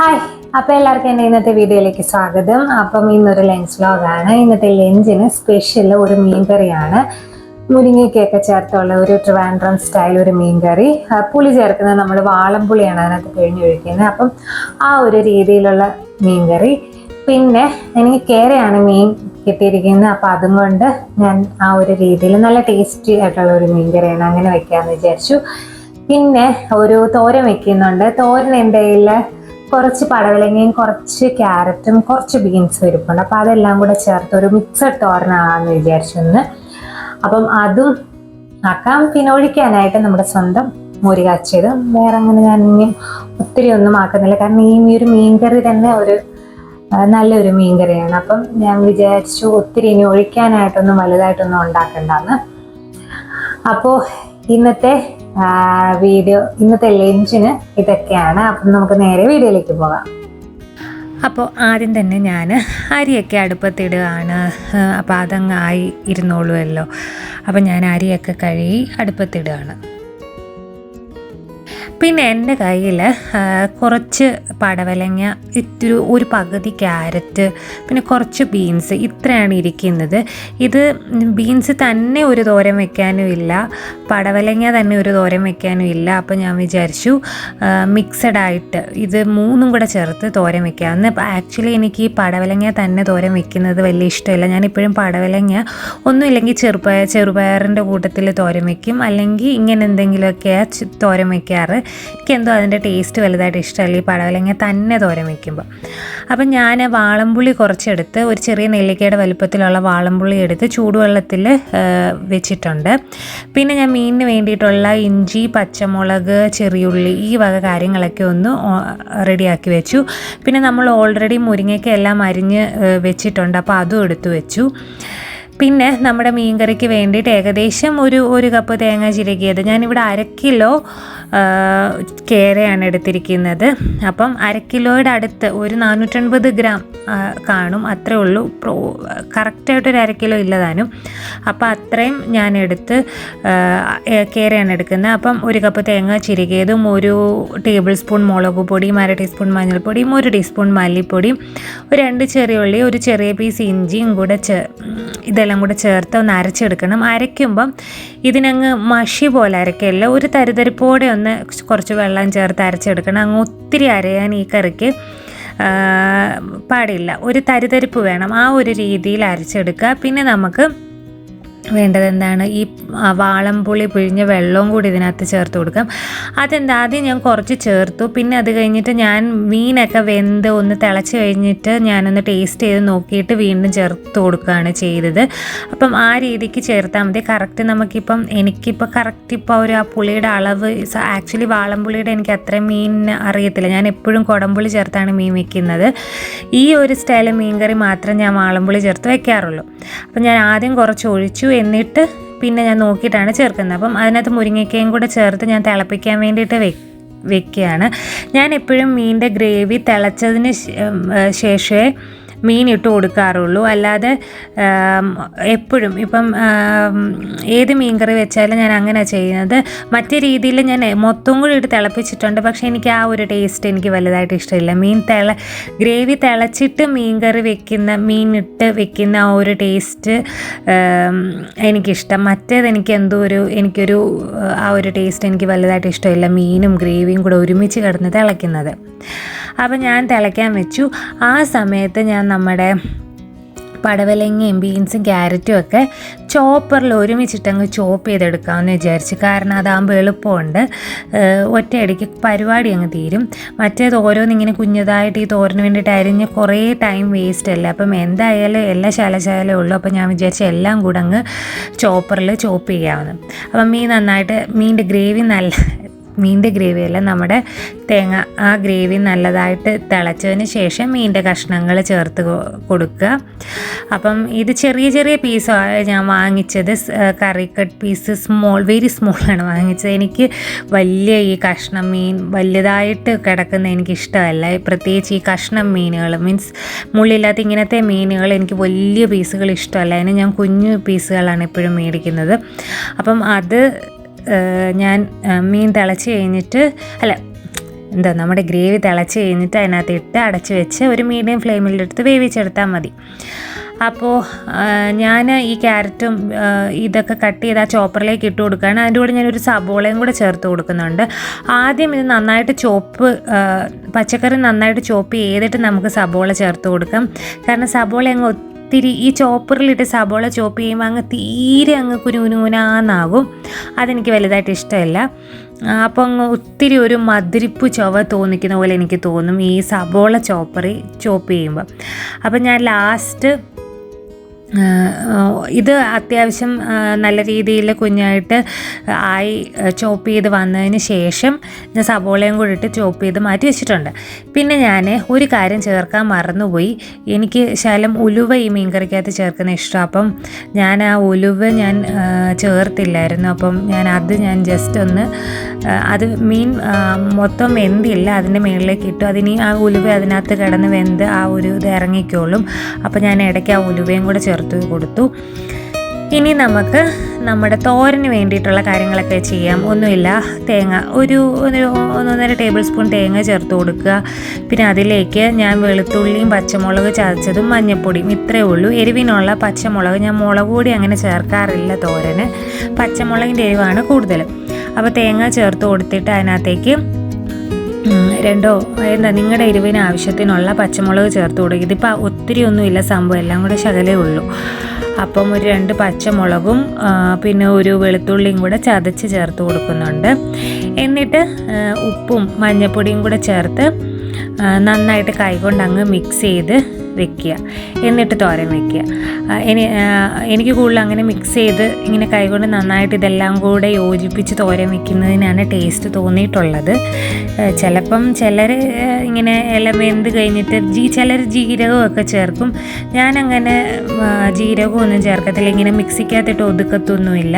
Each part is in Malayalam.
ഹായ് അപ്പോൾ എല്ലാവർക്കും എന്റെ ഇന്നത്തെ വീഡിയോയിലേക്ക് സ്വാഗതം. അപ്പം ഇന്നൊരു ലഞ്ച് വ്ലോഗാണ് ഇന്നത്തെ ലഞ്ചിന് സ്പെഷ്യൽ ഒരു മീൻകറിയാണ്. മുരിങ്ങയ്ക്കൊക്കെ ചേർത്തുള്ള ഒരു ട്രിവാൻഡ്രം സ്റ്റൈൽ ഒരു മീൻ കറി പുളി ചേർക്കുന്നത് നമ്മൾ വാളംപുളിയാണ് അതിനകത്ത് പിഴിഞ്ഞൊഴിക്കുന്നത് അപ്പം ആ ഒരു രീതിയിലുള്ള മീൻ കറി പിന്നെ എനിക്ക് കേരയാണ് മീൻ കിട്ടിയിരിക്കുന്നത്. അപ്പം അതും കൊണ്ട് ഞാൻ ആ ഒരു രീതിയിൽ നല്ല ടേസ്റ്റി ആയിട്ടുള്ള ഒരു മീൻ കറിയാണ് അങ്ങനെ വെക്കാമെന്ന് വിചാരിച്ചു. പിന്നെ ഒരു തോരൻ വെക്കുന്നുണ്ട്. തോരൻ എന്റെ കയ്യിൽ കുറച്ച് പടവലങ്ങയും കുറച്ച് ക്യാരറ്റും കുറച്ച് ബീൻസും ഇരിപ്പുണ്ട് അപ്പം അതെല്ലാം കൂടെ ചേർത്ത് ഒരു മിക്സഡ് തോരനാണെന്ന് വിചാരിച്ചൊന്ന്. അപ്പം അതും ആക്കാം. പിന്നെ ഒഴിക്കാനായിട്ട് നമ്മുടെ സ്വന്തം മുരി കാച്ചിയതും. വേറെ അങ്ങനെ ഞാൻ ഇനി ഒത്തിരി ഒന്നും ആക്കുന്നില്ല. കാരണം ഈ ഒരു മീൻകറി തന്നെ ഒരു നല്ലൊരു മീൻകറിയാണ്. അപ്പം ഞാൻ വിചാരിച്ചു ഒത്തിരി ഇനി ഒഴിക്കാനായിട്ടൊന്നും വലുതായിട്ടൊന്നും ഉണ്ടാക്കണ്ടെന്ന്. അപ്പോൾ ഇന്നത്തെ വീഡിയോ ഇന്നത്തെ ലഞ്ചിന് ഇതൊക്കെയാണ്. അപ്പം നമുക്ക് നേരെ വീഡിയോയിലേക്ക് പോകാം. അപ്പോൾ ആദ്യം തന്നെ ഞാൻ അരിയൊക്കെ അടുപ്പത്തിടുകയാണ്. അപ്പോൾ അതങ്ങ് ആയി ഇരുന്നോളുമല്ലോ അപ്പോൾ ഞാൻ അരിയൊക്കെ കഴുകി അടുപ്പത്തിടുകയാണ്. പിന്നെ എന്റെ കയ്യിൽ കുറച്ച് പടവലങ്ങ ഇത്തിരി ഒരു പകുതി ക്യാരറ്റ് പിന്നെ കുറച്ച് ബീൻസ് ഇത്രയാണ് ഇരിക്കുന്നത്. ഇത് ബീൻസ് തന്നെ ഒരു തോരൻ വെക്കാനും ഇല്ല പടവലങ്ങ തന്നെ ഒരു തോരൻ വെക്കാനും ഇല്ല. അപ്പോൾ ഞാൻ വിചാരിച്ചു മിക്സഡ് ആയിട്ട് ഇത് മൂന്നും കൂടെ ചേർത്ത് തോരൻ വെക്കാമെന്ന്. ആക്ച്വലി എനിക്ക് ഈ പടവലങ്ങ തന്നെ തോരൻ വെക്കുന്നത് വലിയ ഇഷ്ടമില്ല. ഞാനിപ്പോഴും പടവലങ്ങ ഒന്നുമില്ലെങ്കിൽ ചെറുപയർ ചെറുപയറിന്റെ കൂട്ടത്തിൽ തോരൻ വെക്കും. അല്ലെങ്കിൽ ഇങ്ങനെ എന്തെങ്കിലുമൊക്കെയാണ് തോരം തോരൻ വെക്കാറ്. എനിക്കെന്തോ അതിന്റെ ടേസ്റ്റ് വലുതായിട്ട് ഇഷ്ടമല്ല ഈ പടവലങ്ങ തന്നെ തോരൻ വയ്ക്കുമ്പോൾ അപ്പം ഞാൻ വാളംപുളി കുറച്ചെടുത്ത് ഒരു ചെറിയ നെല്ലിക്കയുടെ വലുപ്പത്തിലുള്ള വാളംപുളി എടുത്ത് ചൂടുവെള്ളത്തിൽ വെച്ചിട്ടുണ്ട്. പിന്നെ ഞാൻ മീനിന് വേണ്ടിയിട്ടുള്ള ഇഞ്ചി പച്ചമുളക് ചെറിയുള്ളി ഈ വക കാര്യങ്ങളൊക്കെ ഒന്ന് റെഡിയാക്കി വെച്ചു. പിന്നെ നമ്മൾ ഓൾറെഡി മുരിങ്ങയ്ക്ക് എല്ലാം അരിഞ്ഞ് വെച്ചിട്ടുണ്ട്. അപ്പോൾ അതും എടുത്തു വെച്ചു. പിന്നെ നമ്മുടെ മീൻകറിക്ക് വേണ്ടിയിട്ട് ഏകദേശം ഒരു ഒരു കപ്പ് തേങ്ങ ചിരകിയത് ഞാനിവിടെ അര കിലോ കേരയാണ് എടുത്തിരിക്കുന്നത്. അപ്പം അര കിലോയുടെ അടുത്ത് ഒരു നാനൂറ്റൻപത് ഗ്രാം കാണും. അത്രേ ഉള്ളൂ. പ്രോ കറക്റ്റായിട്ടൊരു അര കിലോ ഇല്ലതാനും. അപ്പം അത്രയും ഞാൻ എടുത്ത് കേരയാണ് എടുക്കുന്നത്. അപ്പം ഒരു കപ്പ് തേങ്ങ ചിരുകിയതും ഒരു ടേബിൾ സ്പൂൺ മുളക് പൊടിയും അര ടീസ്പൂൺ മഞ്ഞൾപ്പൊടിയും ഒരു ടീസ്പൂൺ മല്ലിപ്പൊടിയും ഒരു രണ്ട് ചെറിയ ഉള്ളി ഒരു ചെറിയ പീസ് ഇഞ്ചിയും കൂടെ ചേ ഇതെല്ലാം കൂടെ ചേർത്ത് ഒന്ന് അരച്ചെടുക്കണം. അരയ്ക്കുമ്പം ഇതിനങ്ങ് മഷി പോലെ അരക്കല്ല ഒരു തരിതരിപ്പോടെ ഒന്ന് കുറച്ച് വെള്ളം ചേർത്ത് അരച്ചെടുക്കണം. അങ്ങ് ഒത്തിരി അരയാൻ ഈ കറിക്ക് പാടില്ല. ഒരു തരിതരിപ്പ് വേണം. ആ ഒരു രീതിയിൽ അരച്ചെടുക്കുക. പിന്നെ നമുക്ക് വേണ്ടത് എന്താണ് ഈ വാളംപുളി പിഴിഞ്ഞ വെള്ളവും കൂടി ഇതിനകത്ത് ചേർത്ത് കൊടുക്കാം. അതെന്താ? ആദ്യം ഞാൻ കുറച്ച് ചേർത്തു. പിന്നെ അത് കഴിഞ്ഞിട്ട് ഞാൻ മീനൊക്കെ വെന്ത് ഒന്ന് തിളച്ച് കഴിഞ്ഞിട്ട് ഞാനൊന്ന് ടേസ്റ്റ് ചെയ്ത് നോക്കിയിട്ട് വീണ്ടും ചേർത്ത് കൊടുക്കുകയാണ് ചെയ്തത്. അപ്പം ആ രീതിക്ക് ചേർത്താൽ മതി. കറക്റ്റ് നമുക്കിപ്പം എനിക്കിപ്പോൾ കറക്റ്റ് ഇപ്പോൾ ഒരു ആ പുളിയുടെ അളവ് ആക്ച്വലി വാളംപുളിയുടെ എനിക്ക് അത്രയും മീൻ അറിയത്തില്ല. ഞാൻ എപ്പോഴും കുടംപുളി ചേർത്താണ് മീൻ വെക്കുന്നത്. ഈ ഒരു സ്റ്റൈൽ മീൻകറി മാത്രം ഞാൻ വാളംപുളി ചേർത്ത് വെക്കാറുള്ളൂ. അപ്പം ഞാൻ ആദ്യം കുറച്ച് ഒഴിച്ചു. എന്നിട്ട് പിന്നെ ഞാൻ നോക്കിയിട്ടാണ് ചേർക്കുന്നത്. അപ്പം അതിനകത്ത് മുരിങ്ങയ്ക്കയും കൂടെ ചേർത്ത് ഞാൻ തിളപ്പിക്കാൻ വേണ്ടിയിട്ട് വെ വെക്കുകയാണ്. ഞാൻ എപ്പോഴും മീനിന്റെ ഗ്രേവി തിളച്ചതിന് ശേഷമേ മീൻ ഇട്ട് കൊടുക്കാറുള്ളൂ. അല്ലാതെ എപ്പോഴും ഇപ്പം ഏത് മീൻകറി വെച്ചാലും ഞാൻ അങ്ങനെ ചെയ്യുന്നത്. മറ്റു രീതിയിൽ ഞാൻ മൊത്തം കൂടി ഇട്ട് തിളപ്പിച്ചിട്ടുണ്ട്. പക്ഷേ എനിക്ക് ആ ഒരു ടേസ്റ്റ് എനിക്ക് വലുതായിട്ട് ഇഷ്ടമില്ല. മീൻ തിള ഗ്രേവി തിളച്ചിട്ട് മീൻകറി വെക്കുന്ന മീനിട്ട് വെക്കുന്ന ആ ഒരു ടേസ്റ്റ് എനിക്കിഷ്ടം. മറ്റേത് എനിക്ക് എന്തോ ഒരു എനിക്കൊരു ആ ഒരു ടേസ്റ്റ് എനിക്ക് വലുതായിട്ട് ഇഷ്ടമില്ല. മീനും ഗ്രേവിയും കൂടെ ഒരുമിച്ച് കിടന്ന് തിളയ്ക്കുന്നത്. അപ്പം ഞാൻ തിളയ്ക്കാൻ വെച്ചു. ആ സമയത്ത് ഞാൻ നമ്മുടെ പടവലങ്ങയും ബീൻസും ക്യാരറ്റും ഒക്കെ ചോപ്പറിൽ ഒരുമിച്ചിട്ടങ്ങ് ചോപ്പ് ചെയ്തെടുക്കാമെന്ന് വിചാരിച്ചു. കാരണം അതാകുമ്പോൾ എളുപ്പമുണ്ട്. ഒറ്റയടിക്ക് പരിപാടി അങ്ങ് തീരും. മറ്റേത് ഓരോന്നിങ്ങനെ കുഞ്ഞതായിട്ട് ഈ തോരന് വേണ്ടിയിട്ട് അരിഞ്ഞ് കുറേ ടൈം വേസ്റ്റ് അല്ല? അപ്പം എന്തായാലും എല്ലാ ശാലശാലേ ഉള്ളൂ. അപ്പം ഞാൻ വിചാരിച്ച എല്ലാം കൂടെ അങ്ങ് ചോപ്പറിൽ ചോപ്പ് ചെയ്യാമെന്ന് അപ്പം മീൻ നന്നായിട്ട് മീന്റെ ഗ്രേവി നല്ല മീനിന്റെ ഗ്രേവി അല്ല നമ്മുടെ തേങ്ങ ആ ഗ്രേവി നല്ലതായിട്ട് തിളച്ചതിന് ശേഷം മീന്റെ കഷ്ണങ്ങൾ ചേർത്ത് കൊടുക്കുക. അപ്പം ഇത് ചെറിയ ചെറിയ പീസാണ് ഞാൻ വാങ്ങിച്ചത് curry cut piece small very ആണ് വാങ്ങിച്ചത്. എനിക്ക് വലിയ ഈ കഷ്ണം മീൻ വലുതായിട്ട് കിടക്കുന്ന എനിക്ക് ഇഷ്ടമല്ല പ്രത്യേകിച്ച് ഈ കഷ്ണം മീനുകൾ മീൻസ് മുള്ളില്ലാത്ത ഇങ്ങനത്തെ മീനുകൾ എനിക്ക് വലിയ പീസുകൾ ഇഷ്ടമല്ല. അതിന് ഞാൻ കുഞ്ഞു പീസുകളാണ് എപ്പോഴും മേടിക്കുന്നത്. അപ്പം അത് ഞാൻ മീൻ തിളച്ച് കഴിഞ്ഞിട്ട് അല്ല എന്താ നമ്മുടെ ഗ്രേവി തിളച്ച് കഴിഞ്ഞിട്ട് അതിനകത്ത് ഇട്ട് അടച്ച് വെച്ച് ഒരു മീഡിയം ഫ്ലെയിമിലെടുത്ത് വേവിച്ചെടുത്താൽ മതി. അപ്പോൾ ഞാൻ ഈ ക്യാരറ്റും ഇതൊക്കെ കട്ട് ചെയ്ത് ആ ചോപ്പറിലേക്ക് ഇട്ട് കൊടുക്കുകയാണ്. അതിന്റെ കൂടെ ഞാനൊരു സബോളയും കൂടെ ചേർത്ത് കൊടുക്കുന്നുണ്ട്. ആദ്യം ഇത് നന്നായിട്ട് ചോപ്പ് പച്ചക്കറി നന്നായിട്ട് ചോപ്പ് ചെയ്തിട്ട് നമുക്ക് സബോള ചേർത്ത് കൊടുക്കാം. കാരണം സബോള അങ്ങ് ഒത്തിരി ഈ ചോപ്പറിലിട്ട് സബോള ചോപ്പ് ചെയ്യുമ്പോൾ അങ്ങ് തീരെ അങ്ങ് കുനുകുനുകുനാന്നാകും. അതെനിക്ക് വലുതായിട്ട് ഇഷ്ടമല്ല. അപ്പോൾ അങ്ങ് ഒത്തിരി ഒരു മധുരിപ്പ് ചൊവ തോന്നിക്കുന്ന പോലെ എനിക്ക് തോന്നും ഈ സബോള ചോപ്പറി ചോപ്പ് ചെയ്യുമ്പോൾ അപ്പം ഞാൻ ലാസ്റ്റ് ഇത് അത്യാവശ്യം നല്ല രീതിയിൽ കുഞ്ഞായിട്ട് ആയി ചോപ്പ് ചെയ്ത് വന്നതിന് ശേഷം ഞാൻ സബോളയും കൂടി ഇട്ട് ചോപ്പ് ചെയ്ത് മാറ്റി വെച്ചിട്ടുണ്ട്. പിന്നെ ഞാൻ ഒരു കാര്യം ചേർക്കാൻ മറന്നുപോയി. എനിക്ക് ശലം ഉലുവ ഈ മീൻകറിക്കകത്ത് ചേർക്കുന്ന ഇഷ്ടം. അപ്പം ഞാൻ ആ ഉലുവ ഞാൻ ചേർത്തില്ലായിരുന്നു. അപ്പം ഞാൻ അത് ഞാൻ ജസ്റ്റ് ഒന്ന് അത് മീൻ മൊത്തം വെന്തില്ല. അതിന്റെ മുകളിലേക്ക് ഇട്ടു. അതിനി ആ ഉലുവ അതിനകത്ത് കിടന്ന് വെന്ത് ആ ഒരു ഇത് ഇറങ്ങിക്കോളും. അപ്പം ഞാൻ ഇടയ്ക്ക് ആ ഉലുവയും കൂടെ ചേർത്ത് കൊടുത്തു. ഇനി നമുക്ക് നമ്മുടെ തോരന് വേണ്ടിയിട്ടുള്ള കാര്യങ്ങളൊക്കെ ചെയ്യാം. ഒന്നുമില്ല തേങ്ങ ഒരു ഒന്നൊന്നര ടേബിൾ സ്പൂൺ തേങ്ങ ചേർത്ത് കൊടുക്കുക. പിന്നെ അതിലേക്ക് ഞാൻ വെളുത്തുള്ളിയും പച്ചമുളക് ചതച്ചതും മഞ്ഞൾപ്പൊടിയും ഇത്രയേ ഉള്ളൂ. എരിവിനുള്ള പച്ചമുളക് ഞാൻ മുളക് പൊടി അങ്ങനെ ചേർക്കാറില്ല തോരന്. പച്ചമുളകിന്റെ എരിവാണ് കൂടുതൽ. അപ്പോൾ തേങ്ങ ചേർത്ത് കൊടുത്തിട്ട് അതിനകത്തേക്ക് രണ്ടോ? എന്താ നിങ്ങളുടെ എരിവിന് ആവശ്യത്തിനുള്ള പച്ചമുളക് ചേർത്ത് കൊടുക്കുക ഇതിപ്പോൾ ഒത്തിരി ഒന്നുമില്ല സംഭവം എല്ലാം കൂടെ ശകലേ ഉള്ളൂ. അപ്പം ഒരു രണ്ട് പച്ചമുളകും പിന്നെ ഒരു വെളുത്തുള്ളിയും കൂടെ ചതച്ച് ചേർത്ത് കൊടുക്കുന്നുണ്ട്. എന്നിട്ട് ഉപ്പും മഞ്ഞൾപ്പൊടിയും കൂടെ ചേർത്ത് നന്നായിട്ട് കൈകൊണ്ട് അങ്ങ് മിക്സ് ചെയ്ത് വെക്കുക. എന്നിട്ട് തോരൻ വെക്കുക. ഇനി എനിക്ക് കൂടുതൽ അങ്ങനെ മിക്സ് ചെയ്ത് ഇങ്ങനെ കൈകൊണ്ട് നന്നായിട്ട് ഇതെല്ലാം കൂടെ യോജിപ്പിച്ച് തോരൻ വെക്കുന്നതിനാണ് ടേസ്റ്റ് തോന്നിയിട്ടുള്ളത്. ചിലപ്പം ചിലർ ഇങ്ങനെ എല്ലാം വെന്ത് കഴിഞ്ഞിട്ട് ജീ ചിലർ ജീരകമൊക്കെ ചേർക്കും. ഞാനങ്ങനെ ജീരകമൊന്നും ചേർക്കത്തില്ല. ഇങ്ങനെ മിക്സിക്കകത്തിട്ട് ഒതുക്കത്തൊന്നുമില്ല.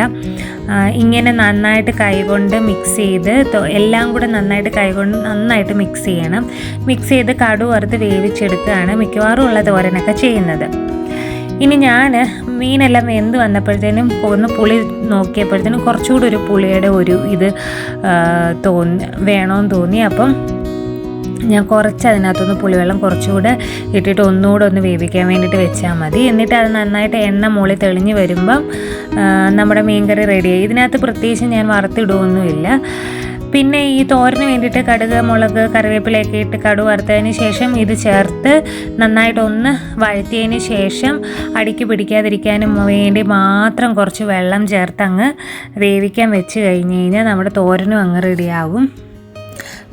ഇങ്ങനെ നന്നായിട്ട് കൈകൊണ്ട് മിക്സ് ചെയ്ത് എല്ലാം കൂടെ നന്നായിട്ട് കൈകൊണ്ട് നന്നായിട്ട് മിക്സ് ചെയ്യണം. മിക്സ് ചെയ്ത് കടു വറുത്ത് വേവിച്ചെടുക്കുകയാണ്. മിക്കവാറും ഉള്ള തോരനൊക്കെ ചെയ്യുന്നത്. ഇനി ഞാൻ മീനെല്ലാം വെന്ത് വന്നപ്പോഴത്തേനും ഒന്ന് പുളി നോക്കിയപ്പോഴത്തേനും കുറച്ചുകൂടി ഒരു പുളിയുടെ ഒരു ഇത് തോന്നി വേണമെന്ന് തോന്നി. അപ്പം ഞാൻ കുറച്ച് അതിനകത്തൊന്ന് പുളിവെള്ളം കുറച്ചുകൂടെ ഇട്ടിട്ട് ഒന്നുകൂടെ ഒന്ന് വേവിക്കാൻ വേണ്ടിയിട്ട് വെച്ചാൽ മതി. എന്നിട്ട് അത് നന്നായിട്ട് എണ്ണ മുകളിൽ തെളിഞ്ഞ് വരുമ്പം നമ്മുടെ മീൻകറി റെഡിയായി ഇതിനകത്ത് പ്രത്യേകിച്ച് ഞാൻ വറുത്തിടുകയൊന്നുമില്ല. പിന്നെ ഈ തോരന് വേണ്ടിയിട്ട് കടുക് മുളക് കറിവേപ്പിലയൊക്കെ ഇട്ട് കടു വറുത്തതിന് ശേഷം ഇത് ചേർത്ത് നന്നായിട്ടൊന്ന് വഴറ്റിയതിന് ശേഷം അടിക്ക് പിടിക്കാതിരിക്കാനും വേണ്ടി മാത്രം കുറച്ച് വെള്ളം ചേർത്ത് അങ്ങ് വേവിക്കാൻ വെച്ച് കഴിഞ്ഞ് കഴിഞ്ഞാൽ നമ്മുടെ തോരനും അങ്ങ് റെഡിയാകും.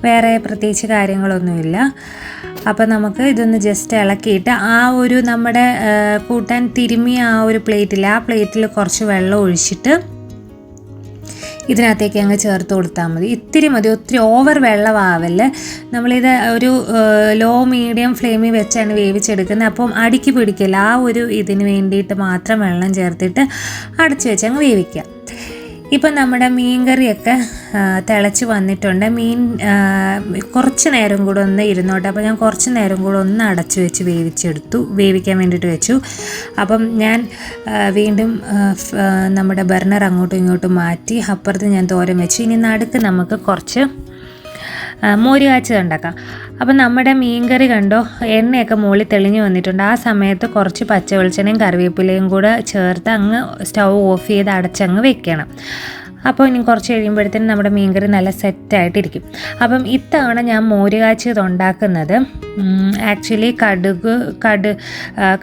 വേറെ പ്രത്യേകിച്ച് കാര്യങ്ങളൊന്നുമില്ല. അപ്പോൾ നമുക്ക് ഇതൊന്ന് ജസ്റ്റ് ഇളക്കിയിട്ട് ആ ഒരു നമ്മുടെ കൂട്ടാൻ തിരുമിയ ആ ഒരു പ്ലേറ്റിൽ ആ പ്ലേറ്റിൽ കുറച്ച് വെള്ളം ഒഴിച്ചിട്ട് ഇതിനകത്തേക്ക് അങ്ങ് ചേർത്ത് കൊടുത്താൽ മതി. ഇത്തിരി മതി. ഒത്തിരി ഓവർ വെള്ളമാവല്ലേ? നമ്മളിത് ഒരു ലോ മീഡിയം ഫ്ലെയിമിൽ വെച്ചാണ് വേവിച്ചെടുക്കുന്നത്. അപ്പം അടിക്ക് പിടിക്കില്ല? ആ ഒരു ഇതിന് വേണ്ടിയിട്ട് മാത്രം വെള്ളം ചേർത്തിട്ട് അടച്ചു വെച്ച് അങ്ങ് വേവിക്കുക. ഇപ്പം നമ്മുടെ മീൻ കറിയൊക്കെ ആ, തിളച്ച് വന്നിട്ടുണ്ട്. മീൻ കുറച്ച് നേരം കൂടെ ഒന്ന് ഇരുന്നോട്ടെ. അപ്പോൾ ഞാൻ കുറച്ച് നേരം കൂടെ ഒന്ന് അടച്ചു വെച്ച് വേവിച്ചെടുത്തു. വേവിക്കാൻ വേണ്ടിയിട്ട് വെച്ചു. അപ്പം ഞാൻ വീണ്ടും നമ്മുടെ ബർണർ അങ്ങോട്ടും ഇങ്ങോട്ടും മാറ്റി അപ്പുറത്ത് ഞാൻ തോരൻ വെച്ചു. ഇനി നടുക്ക് നമുക്ക് കുറച്ച് മോര് കാച്ചത് ഉണ്ടാക്കാം. അപ്പം നമ്മുടെ മീൻകറി കണ്ടോ എണ്ണയൊക്കെ മുകളിൽ തെളിഞ്ഞു വന്നിട്ടുണ്ട്. ആ സമയത്ത് കുറച്ച് പച്ച വെളിച്ചെണ്ണയും കറിവേപ്പിലയും കൂടെ ചേർത്ത് അങ്ങ് സ്റ്റൗ ഓഫ് ചെയ്ത് അടച്ചങ്ങ് വെക്കണം. അപ്പോൾ ഇനി കുറച്ച് കഴിയുമ്പോഴത്തേനും നമ്മുടെ മീൻകറി നല്ല സെറ്റായിട്ടിരിക്കും. അപ്പം ഇത്തവണ ഞാൻ മോര് കാച്ചിയത് ഉണ്ടാക്കുന്നത് ആക്ച്വലി കടുക് കടു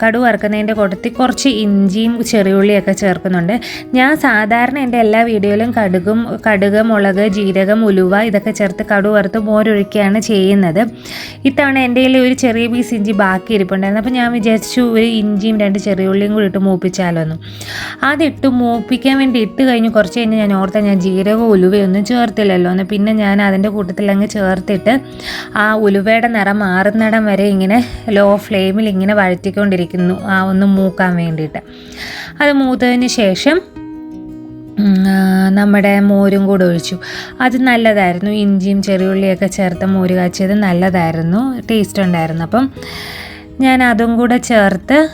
കടു വറുക്കുന്നതിന്റെ കൂട്ടത്തിൽ കുറച്ച് ഇഞ്ചിയും ചെറിയുള്ളിയൊക്കെ ചേർക്കുന്നുണ്ട്. ഞാൻ സാധാരണ എന്റെ എല്ലാ വീഡിയോയിലും കടുകും കടുക് മുളക് ജീരകം ഉലുവ ഇതൊക്കെ ചേർത്ത് കടു വറുത്ത് മോരൊഴിക്കുകയാണ് ചെയ്യുന്നത്. ഇത്തവണ എന്റെ കയ്യിൽ ഒരു ചെറിയ പീസ് ഇഞ്ചി ബാക്കി ഇരിപ്പുണ്ടായിരുന്നു. അപ്പോൾ ഞാൻ വിചാരിച്ചു ഒരു ഇഞ്ചിയും രണ്ട് ചെറിയുള്ളിയും കൂടി ഇട്ട് മൂപ്പിച്ചാലോ എന്ന് അതിട്ട് മൂപ്പിക്കാൻ വേണ്ടി ഇട്ട് കഴിഞ്ഞ് കുറച്ച് കഴിഞ്ഞ് ഞാൻ ഓർത്ത ഞാൻ ജീരകവും ഉലുവയൊന്നും ചേർത്തില്ലല്ലോ എന്ന് പിന്നെ ഞാൻ അതിന്റെ കൂട്ടത്തിൽ അങ്ങ് ചേർത്തിട്ട് ആ ഉലുവയുടെ നിറം മാറുന്നിടം വരെ ഇങ്ങനെ ലോ ഫ്ലെയിമിൽ ഇങ്ങനെ വഴറ്റിക്കൊണ്ടിരിക്കുന്നു ആ ഒന്ന് മൂക്കാൻ വേണ്ടിയിട്ട്. അത് മൂത്തതിന് ശേഷം നമ്മുടെ മോരും കൂടെ ഒഴിച്ചു. അത് നല്ലതായിരുന്നു. ഇഞ്ചിയും ചെറിയുള്ളിയൊക്കെ ചേർത്ത് മോര് കാച്ചിയത് നല്ലതായിരുന്നു. ടേസ്റ്റ് ഉണ്ടായിരുന്നു. അപ്പം ഞാൻ അതും കൂടെ ചേർത്ത്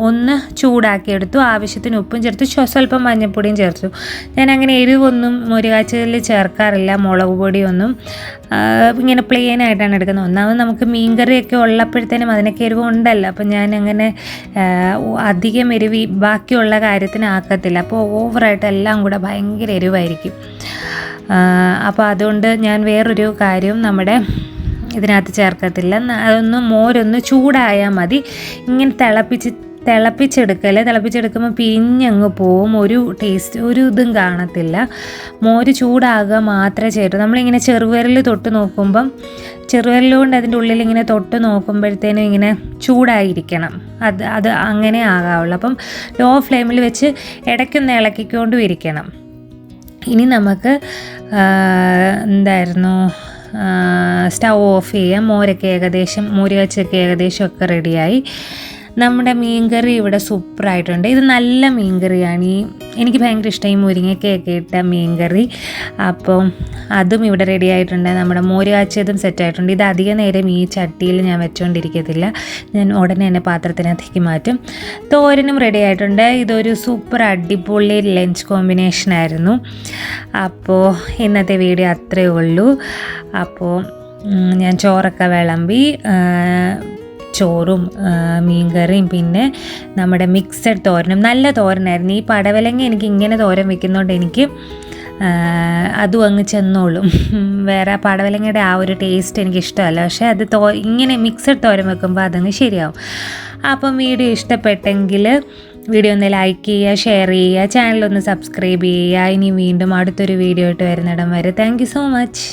ഒന്ന് ചൂടാക്കിയെടുത്തു. ആവശ്യത്തിന് ഉപ്പും ചേർത്ത്. സ്വ- സ്വല്പം മഞ്ഞൾപ്പൊടിയും ചേർത്തു. ഞാൻ അങ്ങനെ എരിവൊന്നും മുരുകാച്ചതിൽ ചേർക്കാറില്ല. മുളക് പൊടിയൊന്നും. ഇങ്ങനെ പ്ലെയിൻ ആയിട്ടാണ് എടുക്കുന്നത്. ഒന്നാമത് നമുക്ക് മീൻകറിയൊക്കെ ഉള്ളപ്പോഴത്തേനും അതിനൊക്കെ എരിവ് ഉണ്ടല്ലോ അപ്പം ഞാൻ അങ്ങനെ അധികം എരിവ് ബാക്കിയുള്ള കാര്യത്തിന് ആക്കത്തില്ല. അപ്പോൾ ഓവറായിട്ട് എല്ലാം കൂടെ ഭയങ്കര എരിവായിരിക്കും. അപ്പോൾ അതുകൊണ്ട് ഞാൻ വേറൊരു കാര്യം നമ്മുടെ ഇതിനകത്ത് ചേർക്കത്തില്ല. അതൊന്ന് മോരൊന്ന് ചൂടായാൽ മതി. ഇങ്ങനെ തിളപ്പിച്ച് തിളപ്പിച്ചെടുക്കൽ. തിളപ്പിച്ചെടുക്കുമ്പോൾ പിരിഞ്ഞങ്ങ് പോവും. ഒരു ടേസ്റ്റ് ഒരു ഇതും കാണത്തില്ല. മോര് ചൂടാകുക മാത്രമേ ചേട്ടു നമ്മളിങ്ങനെ ചെറുവിരൽ തൊട്ട് നോക്കുമ്പം ചെറുവിരലുകൊണ്ട് അതിന്റെ ഉള്ളിൽ ഇങ്ങനെ തൊട്ട് നോക്കുമ്പോഴത്തേനും ഇങ്ങനെ ചൂടായിരിക്കണം. അത് അത് അങ്ങനെ ആകാവുള്ളൂ. അപ്പം ലോ ഫ്ലെയിമിൽ വെച്ച് ഇടയ്ക്കൊന്ന് ഇളക്കിക്കൊണ്ടും ഇരിക്കണം. ഇനി നമുക്ക് എന്തായിരുന്നു? സ്റ്റൗ ഓഫ് ചെയ്യാം. മോരൊക്കെ ഏകദേശം മോര് കച്ചൊക്കെ ഏകദേശം ഒക്കെ റെഡിയായി നമ്മുടെ മീൻകറി ഇവിടെ സൂപ്പറായിട്ടുണ്ട്. ഇത് നല്ല മീൻകറിയാണ്. ഈ എനിക്ക് ഭയങ്കര ഇഷ്ടം ഈ മുരിങ്ങയ്ക്കൊക്കെ ഇട്ട മീൻകറി. അപ്പോൾ അതും ഇവിടെ റെഡി ആയിട്ടുണ്ട്. നമ്മുടെ മോര് കാച്ചിയതും സെറ്റായിട്ടുണ്ട് ഇത് അധിക നേരം ഈ ചട്ടിയിൽ ഞാൻ വെച്ചുകൊണ്ടിരിക്കത്തില്ല ഞാൻ ഉടനെ തന്നെ പാത്രത്തിനകത്തേക്ക് മാറ്റും. തോരനും റെഡി ആയിട്ടുണ്ട്. ഇതൊരു സൂപ്പർ അടിപൊളി ലഞ്ച് കോമ്പിനേഷൻ ആയിരുന്നു. അപ്പോൾ ഇന്നത്തെ വീഡിയോ അത്രയേ ഉള്ളൂ. അപ്പോൾ ഞാൻ ചോറൊക്കെ വിളമ്പി ചോറും മീൻകറിയും പിന്നെ നമ്മുടെ മിക്സഡ് തോരനും. നല്ല തോരനായിരുന്നു. ഈ പടവലങ്ങ എനിക്ക് ഇങ്ങനെ തോരൻ വെക്കുന്നതുകൊണ്ട് എനിക്ക് അതും അങ്ങ് ചെന്നോളും. വേറെ പടവലങ്ങയുടെ ആ ഒരു ടേസ്റ്റ് എനിക്ക് ഇഷ്ടമല്ല പക്ഷേ അത് തോ ഇങ്ങനെ മിക്സഡ് തോരൻ വെക്കുമ്പോൾ അതങ്ങ് ശരിയാവും. അപ്പം വീഡിയോ ഇഷ്ടപ്പെട്ടെങ്കിൽ വീഡിയോ ഒന്ന് ലൈക്ക് ചെയ്യുക ഷെയർ ചെയ്യുക ചാനലൊന്ന് സബ്സ്ക്രൈബ് ചെയ്യുക. ഇനി വീണ്ടും അടുത്തൊരു വീഡിയോ ആയിട്ട് വരുന്നിടം വരെ. Thank so much